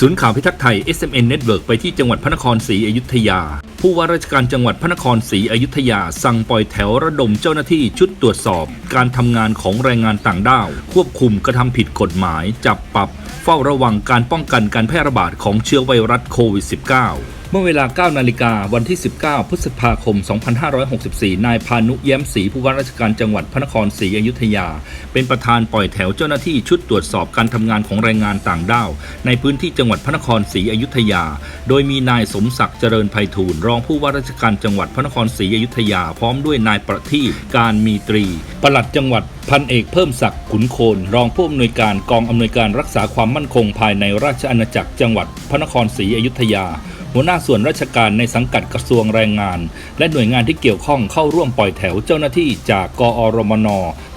ศูนย์ข่าวพิทักษ์ไทย SMN Network ไปที่จังหวัดพระนครศรีอยุธยา ผู้ว่าราชการจังหวัดพระนครศรีอยุธยา สั่งปล่อยแถวระดมเจ้าหน้าที่ชุดตรวจสอบ การทำงานของแรงงานต่างด้าว ควบคุมกระทำผิดกฎหมาย จับปรับ เฝ้าระวังการป้องกันการแพร่ระบาดของเชื้อไวรัสโควิด -19 มื่อเวลา 9 นาฬิกาวันที่ 19 พฤษภาคม 2564 นายพานุแย้มศรีผู้ว่าราชการจังหวัดพระนครศรีอยุธยา เป็นประธานปล่อยแถวเจ้าหน้าที่ชุดตรวจสอบการทำงานของแรงงานต่างด้าว ในพื้นที่จังหวัดพระนครศรีอยุธยา โดยมีนายสมศักดิ์เจริญไพฑูรย์รองผู้ว่าราชการจังหวัดพระนครศรีอยุธยา พร้อมด้วยนายประทีปการมีตรีปลัดจังหวัดพันเอกเพิ่มศักดิ์ขุนโคน รองผู้อำนวยการกองอำนวยการรักษาความมั่นคงภายในราชอาณาจักรจังหวัดพระนครศรีอยุธยา หัวหน้าส่วนราชการในสังกัดกระทรวงแรงงาน และหน่วยงานที่เกี่ยวข้องเข้าร่วมปล่อยแถวเจ้าหน้าที่จากกอรมน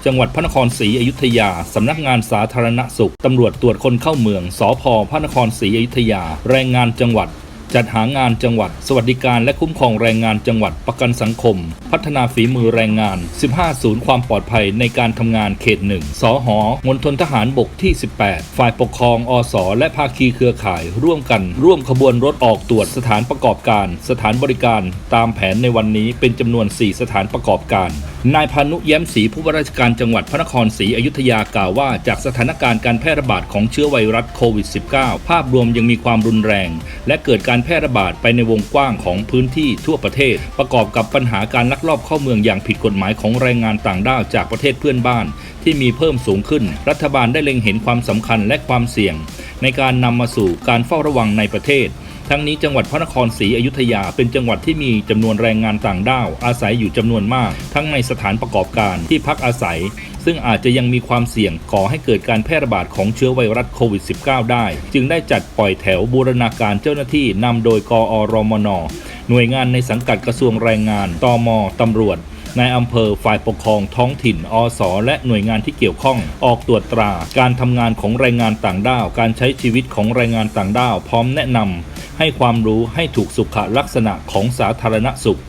จังหวัดพระนครศรีอยุธยา สำนักงานสาธารณสุข ตำรวจตรวจคนเข้าเมือง สพพระนครศรีอยุธยา แรงงานจังหวัด จัดหางานจังหวัด สวัสดิการและคุ้มครองแรงงานจังหวัดประกันสังคม พัฒนาฝีมือแรงงาน 15 ศูนย์ความปลอดภัยในการทำงานเขตหนึ่งสหมณฑลทหารบกที่ 18 ฝ่ายปกครองอสและภาคีเครือข่ายร่วมกัน ร่วมขบวนรถออกตรวจสถานประกอบการ สถานบริการ ตามแผนในวันนี้เป็นจำนวน 4 สถานประกอบการ นายพานุแย้มศรีผู้ว่าราชการจังหวัดพระนครศรีอยุธยากล่าวว่า จากสถานการณ์การแพร่ระบาดของเชื้อไวรัสโควิด -19 ภาพรวมยังมีความรุนแรง และเกิดการแพร่ระบาดไปในวงกว้างของพื้นที่ทั่วประเทศ ประกอบกับปัญหาการลักลอบเข้าเมืองอย่างผิดกฎหมายของแรงงานต่างด้าวจากประเทศเพื่อนบ้าน ที่มีเพิ่มสูงขึ้น รัฐบาลได้เล็งเห็นความสำคัญและความเสี่ยง ในการนำมาสู่การเฝ้าระวังในประเทศ ทั้งนี้จังหวัดพระนครศรีอยุธยา เป็นจังหวัดที่มีจำนวนแรงงานต่างด้าว อาศัยอยู่จำนวนมาก ทั้งในสถานประกอบการที่พักอาศัย ซึ่งอาจจะยังมีความเสี่ยงก่อให้เกิดการแพร่ระบาดของเชื้อไวรัสโควิด -19 ได้ จึงได้จัดปล่อยแถวบูรณาการเจ้าหน้าที่นำโดยกอรมนหน่วยงานในสังกัดกระทรวงแรงงานตมตำรวจ ในอำเภอฝ่ายปกครองท้องถิ่น อสและหน่วยงานที่เกี่ยวข้อง ออกตรวจตรา การทำงานของแรงงานต่างด้าว การใช้ชีวิตของแรงงานต่างด้าว พร้อมแนะนำให้ความรู้ให้ถูกสุขลักษณะของสาธารณสุข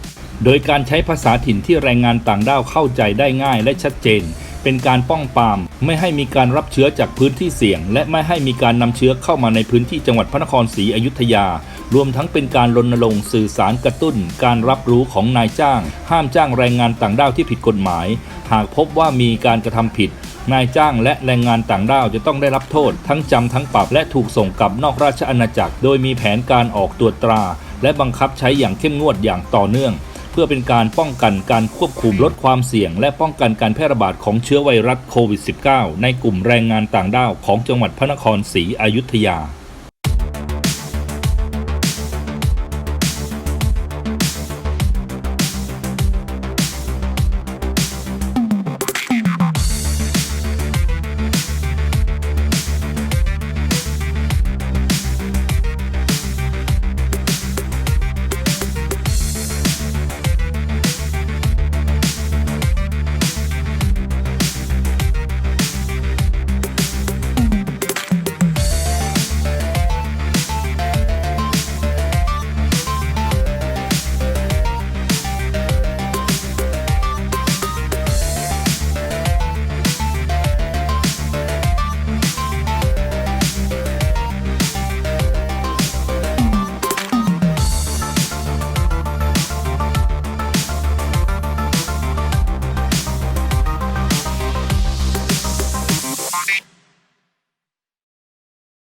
โดยการใช้ภาษาถิ่นที่แรงงานต่างด้าวเข้าใจได้ง่ายและชัดเจน เป็นการป้องปราม ไม่ให้มีการรับเชื้อจากพื้นที่เสี่ยง และไม่ให้มีการนำเชื้อเข้ามาในพื้นที่จังหวัดพระนครศรีอยุธยา รวมทั้งเป็นการรณรงค์สื่อสารกระตุ้น การรับรู้ของนายจ้าง ห้ามจ้างแรงงานต่างด้าวที่ผิดกฎหมาย หากพบว่ามีการกระทำผิดนายจ้างและแรงงานต่างด้าวจะต้องได้รับโทษ ทั้งจำทั้งปรับและถูกส่งกลับนอกราชอาณาจักร โดยมีแผนการออกตรวจตรา และบังคับใช้อย่างเข้มงวดอย่างต่อเนื่อง เพื่อเป็นการป้องกันการควบคุมลดความเสี่ยง และป้องกันการแพร่ระบาดของเชื้อไวรัสโควิด -19 ในกลุ่มแรงงานต่างด้าวของจังหวัดพระนครศรีอยุธยา